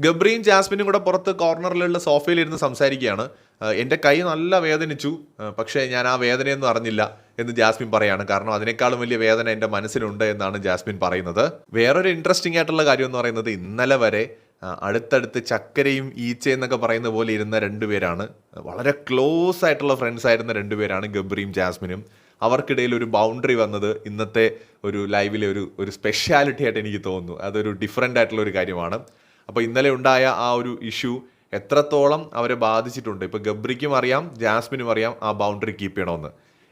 ഗബ്രിയും ജാസ്മിനും കൂടെ പുറത്ത് കോർണറിലുള്ള സോഫയിൽ ഇരുന്ന് സംസാരിക്കുകയാണ് എന്റെ കൈ നല്ല വേദനിച്ചു. പക്ഷേ ഞാൻ ആ വേദനയൊന്നും അറിഞ്ഞില്ല എന്ന് ജാസ്മിൻ പറയാണ്. കാരണം അതിനേക്കാളും വലിയ വേദന എന്റെ മനസ്സിലുണ്ട് എന്നാണ് ജാസ്മിൻ പറയുന്നത്. വേറൊരു ഇൻട്രസ്റ്റിംഗ് ആയിട്ടുള്ള കാര്യം എന്ന് പറയുന്നത് ഇന്നലെ വരെ അടുത്തടുത്ത് ചക്കരയും ഈച്ചയും എന്നൊക്കെ പറയുന്ന പോലെ ഇരുന്ന രണ്ടുപേരാണ് വളരെ ക്ലോസ് ആയിട്ടുള്ള ഫ്രണ്ട്സ് ആയിരുന്ന രണ്ടുപേരാണ് ഗബ്രിയും ജാസ്മിനും. അവർക്കിടയിൽ ഒരു ബൗണ്ടറി വന്നത് ഇന്നത്തെ ഒരു ലൈവിലെ ഒരു ഒരു സ്പെഷ്യാലിറ്റി ആയിട്ട് എനിക്ക് തോന്നുന്നു. അതൊരു ഡിഫറെന്റ് ആയിട്ടുള്ള ഒരു കാര്യമാണ്. അപ്പോൾ ഇന്നലെ ഉണ്ടായ ആ ഒരു ഇഷ്യൂ എത്രത്തോളം അവരെ ബാധിച്ചിട്ടുണ്ട്? ഇപ്പോൾ ഗബ്രിക്കും അറിയാം ജാസ്മിനും അറിയാം ആ ബൗണ്ടറി കീപ്പ് ചെയ്യണമെന്ന്.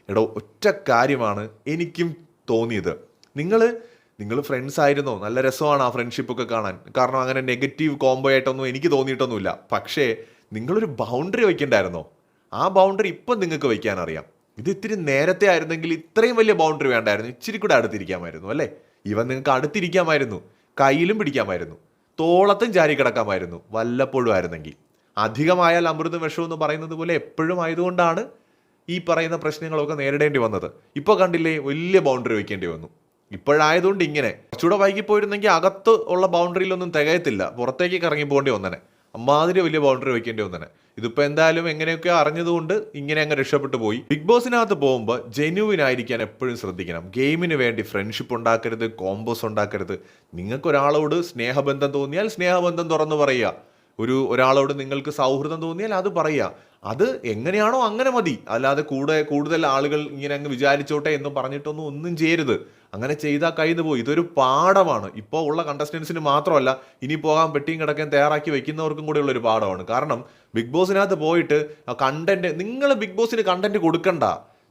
എടോ ഒറ്റ കാര്യമാണ് എനിക്കും തോന്നിയത്. നിങ്ങൾ നിങ്ങൾ ഫ്രണ്ട്സ് ആയിരുന്നോ? നല്ല രസമാണ് ആ ഫ്രണ്ട്ഷിപ്പ് ഒക്കെ കാണാൻ. കാരണം അങ്ങനെ നെഗറ്റീവ് കോംബോ ആയിട്ടൊന്നും എനിക്ക് തോന്നിയിട്ടൊന്നുമില്ല. പക്ഷേ നിങ്ങളൊരു ബൗണ്ടറി വയ്ക്കണ്ടായിരുന്നോ ആ ബൗണ്ടറി ഇപ്പം നിങ്ങൾക്ക് വയ്ക്കാൻ അറിയാം. ഇത് ഇത്തിരി നേരത്തെ ആയിരുന്നെങ്കിൽ ഇത്രയും വലിയ ബൗണ്ടറി വേണ്ടായിരുന്നു. ഇച്ചിരി കൂടെ അടുത്തിരിക്കാമായിരുന്നു അല്ലേ? ഇവൻ നിങ്ങൾക്ക് അടുത്തിരിക്കാമായിരുന്നു കയ്യിലും പിടിക്കാമായിരുന്നു. തോളത്തും ചാരി കിടക്കാമായിരുന്നു വല്ലപ്പോഴും ആയിരുന്നെങ്കിൽ. അധികമായാൽ അമൃതും വിഷവും എന്ന് പറയുന്നത് പോലെ എപ്പോഴും ആയതുകൊണ്ടാണ് ഈ പറയുന്ന പ്രശ്നങ്ങളൊക്കെ നേരിടേണ്ടി വന്നത്. ഇപ്പോൾ കണ്ടില്ലേ വലിയ ബൗണ്ടറി വയ്ക്കേണ്ടി വന്നു. ഇപ്പോഴായതുകൊണ്ട് ഇങ്ങനെ. കുറച്ചുകൂടെ വൈകി പോയിരുന്നെങ്കിൽ അകത്ത് ഉള്ള ബൗണ്ടറിയിലൊന്നും തികയത്തില്ല. പുറത്തേക്ക് കറങ്ങി പോകേണ്ടി വന്നനെ. അമ്മാതിരി വലിയ ബൗണ്ടറി വെക്കേണ്ടി വന്നെ ഇതിപ്പോ എന്തായാലും എങ്ങനെയൊക്കെ അറിഞ്ഞതുകൊണ്ട് ഇങ്ങനെ അങ്ങ് രക്ഷപ്പെട്ടു പോയി. ബിഗ് ബോസിനകത്ത് പോകുമ്പോൾ ജെന്യുവിൻ ആയിരിക്കാൻ എപ്പോഴും ശ്രദ്ധിക്കണം. ഗെയിമിന് വേണ്ടി ഫ്രണ്ട്ഷിപ്പ് ഉണ്ടാക്കരുത് കോംബോസ് ഉണ്ടാക്കരുത്. നിങ്ങൾക്ക് ഒരാളോട് സ്നേഹബന്ധം തോന്നിയാൽ സ്നേഹബന്ധം തുറന്നു പറയുക. ഒരു ഒരാളോട് നിങ്ങൾക്ക് സൗഹൃദം തോന്നിയാൽ അത് പറയുക. അത് എങ്ങനെയാണോ അങ്ങനെ മതി. അല്ലാതെ കൂടെ കൂടുതൽ ആളുകൾ ഇങ്ങനെ അങ്ങ് വിചാരിച്ചോട്ടെ എന്ന് പറഞ്ഞിട്ടൊന്നും ഒന്നും ചെയ്യരുത്. അങ്ങനെ ചെയ്താൽ കയ്യിൽ പോയി ഇതൊരു പാഠമാണ്. ഇപ്പോൾ ഉള്ള കണ്ടസ്റ്റൻസിന് മാത്രമല്ല ഇനി പോകാൻ പെട്ടിയും കിടക്കാൻ തയ്യാറാക്കി വെക്കുന്നവർക്കും കൂടെയുള്ള ഒരു പാഠമാണ്. കാരണം ബിഗ് ബോസിനകത്ത് പോയിട്ട് കണ്ടന്റ് നിങ്ങൾ ബിഗ് ബോസിന് കണ്ടന്റ് കൊടുക്കണ്ട.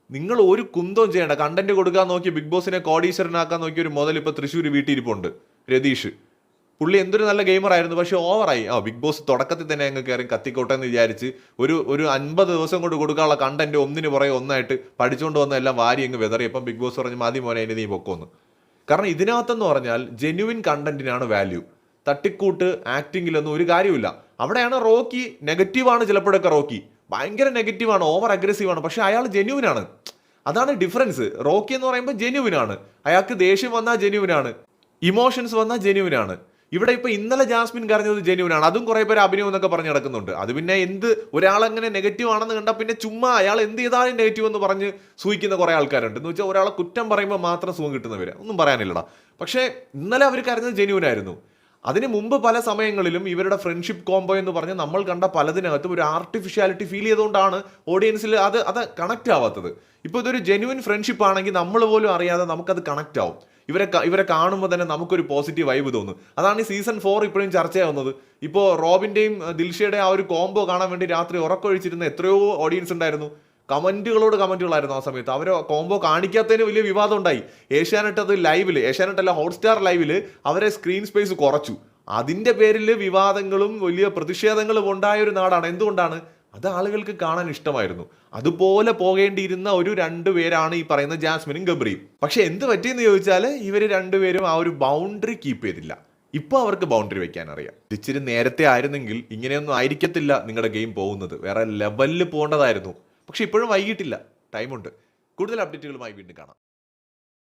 നിങ്ങൾ ഒരു കുന്തവും ചെയ്യേണ്ട. കണ്ടന്റ് കൊടുക്കാൻ നോക്കി ബിഗ് ബോസിനെ കോടീശ്വരനാക്കാൻ നോക്കിയ ഒരു മുതൽ ഇപ്പോൾ തൃശ്ശൂർ വീട്ടിരിപ്പുണ്ട് രതീഷ്. പുള്ളി എന്തൊരു നല്ല ഗെയിമർ ആയിരുന്നു. പക്ഷെ ഓവറായി ആ ബിഗ് ബോസ് തുടക്കത്തിൽ തന്നെ അങ്ങ് കയറി കത്തിക്കോട്ടെ എന്ന് വിചാരിച്ച് ഒരു ഒരു അൻപത് ദിവസം കൊണ്ട് കൊടുക്കാനുള്ള കണ്ടന്റ് ഒന്നിന് പുറകെ ഒന്നായിട്ട് പഠിച്ചുകൊണ്ട് വന്ന എല്ലാം വാരി അങ്ങ് വിതറി. ഇപ്പം ബിഗ് ബോസ് പറഞ്ഞ് മതി മോനെ ഇനി നീ പൊക്കോന്ന്. കാരണം ഇതിനകത്തെന്ന് പറഞ്ഞാൽ ജെന്യുവിൻ കണ്ടന്റിനാണ് വാല്യൂ തട്ടിക്കൂട്ട് ആക്ടിങ്ങിലൊന്നും ഒരു കാര്യമില്ല അവിടെയാണ് റോക്കി നെഗറ്റീവാണ് ചിലപ്പോഴൊക്കെ റോക്കി. ഭയങ്കര നെഗറ്റീവാണ് ഓവർ അഗ്രസീവാണ് പക്ഷെ അയാൾ ജെന്യുവിനാണ് അതാണ് ഡിഫറൻസ് റോക്കി എന്ന് പറയുമ്പോൾ ജെന്യുവിനാണ് അയാൾക്ക് ദേഷ്യം വന്നാൽ ജെന്യുവിനാണ് ഇമോഷൻസ് വന്നാൽ ജെന്യുവിനാണ് ഇവിടെ ഇപ്പോൾ ഇന്നലെ ജാസ്മിൻ കരഞ്ഞത് ആണ് അതും കുറേ പേര് അഭിനയം എന്നൊക്കെ പറഞ്ഞ് നടക്കുന്നുണ്ട്. അത് പിന്നെ എന്ത് ഒരാളെങ്ങനെ നെഗറ്റീവ് ആണെന്ന് കണ്ടാൽ പിന്നെ ചുമ്മാ അയാൾ എന്ത് ചെയ്താലും നെഗറ്റീവ് എന്ന് പറഞ്ഞ് സൂഹിക്കുന്ന കുറേ ആൾക്കാരുണ്ട്. എന്ന് വെച്ചാൽ ഒരാളെ കുറ്റം പറയുമ്പോൾ മാത്രം സുഖം കിട്ടുന്നവർ ഒന്നും പറയാനില്ലടാ. പക്ഷേ ഇന്നലെ അവർ കരഞ്ഞത് ജെന്യുവിനായിരുന്നു അതിന് മുമ്പ് പല സമയങ്ങളിലും ഇവരുടെ ഫ്രണ്ട്ഷിപ്പ് കോംബോ എന്ന് പറഞ്ഞ് നമ്മൾ കണ്ട പലതിനകത്തും ഒരു ആർട്ടിഫിഷ്യാലിറ്റി ഫീൽ ചെയ്തുകൊണ്ടാണ് ഓഡിയൻസിൽ അത് അത് കണക്റ്റ് ആവാത്തത്. ഇപ്പോൾ ഇതൊരു ജെന്യുവൻ ഫ്രണ്ട്ഷിപ്പ് ആണെങ്കിൽ നമ്മൾ പോലും അറിയാതെ നമുക്കത് കണക്റ്റ് ആവും. ഇവരെ ഇവരെ കാണുമ്പോൾ തന്നെ നമുക്കൊരു പോസിറ്റീവ് വൈബ് തോന്നും. അതാണ് ഈ സീസൺ ഫോർ ഇപ്പോഴും ചർച്ചയാവുന്നത് ഇപ്പോൾ റോബിന്റെയും ദിൽഷയുടെ ആ ഒരു കോംബോ കാണാൻ വേണ്ടി രാത്രി ഉറക്കൊഴിച്ചിരുന്ന എത്രയോ ഓഡിയൻസ് ഉണ്ടായിരുന്നു. കമന്റുകളോട് കമന്റുകളായിരുന്നു ആ സമയത്ത്. അവരെ കോംബോ കാണിക്കാത്തതിന് വലിയ വിവാദം ഉണ്ടായി ഏഷ്യാനെറ്റ് അത് ലൈവിൽ ഏഷ്യാനെറ്റ് അല്ല ഹോട്ട്സ്റ്റാർ ലൈവിൽ അവരെ സ്ക്രീൻ സ്പേസ് കുറച്ചു. അതിന്റെ പേരിൽ വിവാദങ്ങളും വലിയ പ്രതിഷേധങ്ങളും ഉണ്ടായ ഒരു നാടാണ്. എന്തുകൊണ്ടാണ്? അത് ആളുകൾക്ക് കാണാൻ ഇഷ്ടമായിരുന്നു. അതുപോലെ പോകേണ്ടിയിരുന്ന ഒരു രണ്ടുപേരാണ് ഈ പറയുന്ന ജാസ്മിനും ഗബ്രിയും. പക്ഷെ എന്ത് പറ്റിയെന്ന് ചോദിച്ചാൽ ഇവർ രണ്ടുപേരും ആ ഒരു ബൗണ്ടറി കീപ്പ് ചെയ്തില്ല. ഇപ്പോൾ അവർക്ക് ബൗണ്ടറി വെക്കാൻ അറിയാം. ഇച്ചിരി നേരത്തെ ആയിരുന്നെങ്കിൽ ഇങ്ങനെയൊന്നും ആയിരിക്കത്തില്ല നിങ്ങളുടെ ഗെയിം പോകുന്നത്. വേറെ ലെവലിൽ പോകേണ്ടതായിരുന്നു. പക്ഷെ ഇപ്പോഴും വൈകിട്ടില്ല. ടൈമുണ്ട്. കൂടുതൽ അപ്ഡേറ്റുകളുമായി വീണ്ടും കാണാം.